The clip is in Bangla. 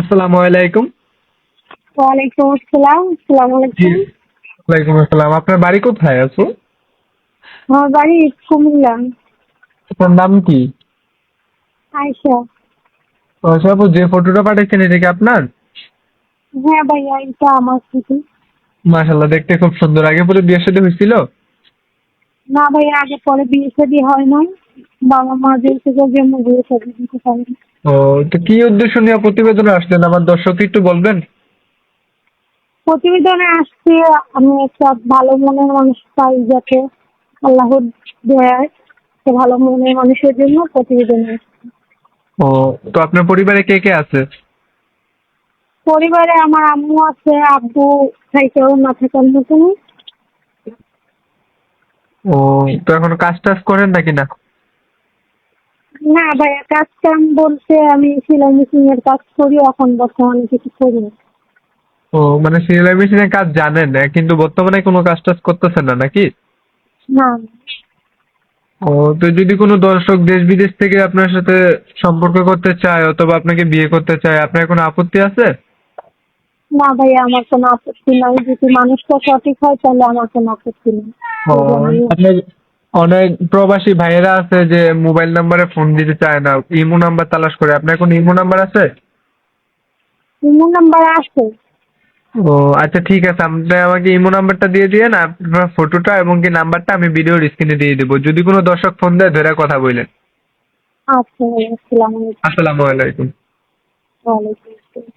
আসসালামু আলাইকুম। ওয়ালাইকুম আসসালাম আসসালামু আলাইকুম। ওয়ালাইকুম আসসালাম। আপনার বাড়ি কোথায় আছে? আমার বাড়ি কুমিল্লা। আপনার নাম কি? আয়সা আচ্ছা আপু যে ফটোটা পাঠিয়েছেন এটা কি আপনার? হ্যাঁ ভাইয়া এটা আমার স্মৃতি মাশাল্লাহ দেখতে খুব সুন্দর। আগে পরে বিয়ের সাথে হয়েছিল? না ভাইয়া আগে পরে বিয়ে শাদী হয় নাই। বাবা মা যেহেতু জন্য বিয়ে শাদী দিতে পারেন। ও তো কি উদ্দেশ্য নিয়ে প্রতিবেদনে আসলেন? আমার দর্শক একটু বলবেন। প্রতিবেদনে আসছে আমি একটা ভালো মনের মানুষ পাই যাতে আল্লাহ দেয় একটা ভালো মনের মানুষের জন্য প্রতিবেদনে আসছে। ও তো আপনার পরিবারে কে কে আছে? পরিবারে আমার আম্মু আছে আব্বু থাইকেও না থাকার মতনই ও তো এখন কাজ টাজ করেন নাকি না? না ভাইয়া কাজ কাম বলতে আমি সেলাই মেশিন এর কাজ করি এখন বর্তমানে কিছু করি না। ও মানে সিলাই মেশিনের কাজ জানেন না, কিন্তু বর্তমানে কোনো কাজ টাজ করতেছেন না নাকি? না। ও তো যদি কোনো দর্শক দেশ বিদেশ থেকে আপনার সাথে সম্পর্ক করতে চায় অথবা আপনাকে বিয়ে করতে চায় আপনার কোনো আপত্তি আছে? না ভাইয়া আমার কোনো আপত্তি নাই। যদি মানুষটা সঠিক হয় তাহলে আমার কোনো আপত্তি নেই। ও আপনার অনেক প্রবাসী ভাইয়েরা আছে যে মোবাইল নাম্বারে ফোন দিতে চায় না। ইমো নাম্বার তালাশ করে। আপনার কোনো ইমো নাম্বার আছে? ইমো নাম্বার আছে। ও আচ্ছা ঠিক আছে। আপনি আমাকে ইমো নাম্বারটা দিয়ে দিয়েন আপনার ফটোটা এবং কি নাম্বারটা আমি ভিডিওর স্ক্রিনে দিয়ে দেবো। যদি কোনো দর্শক ফোন দেয় ধরে কথা বললেন। আচ্ছা আসসালামু আলাইকুম। আসসালামু আলাইকুম। ওয়ালাইকুম আসসালাম।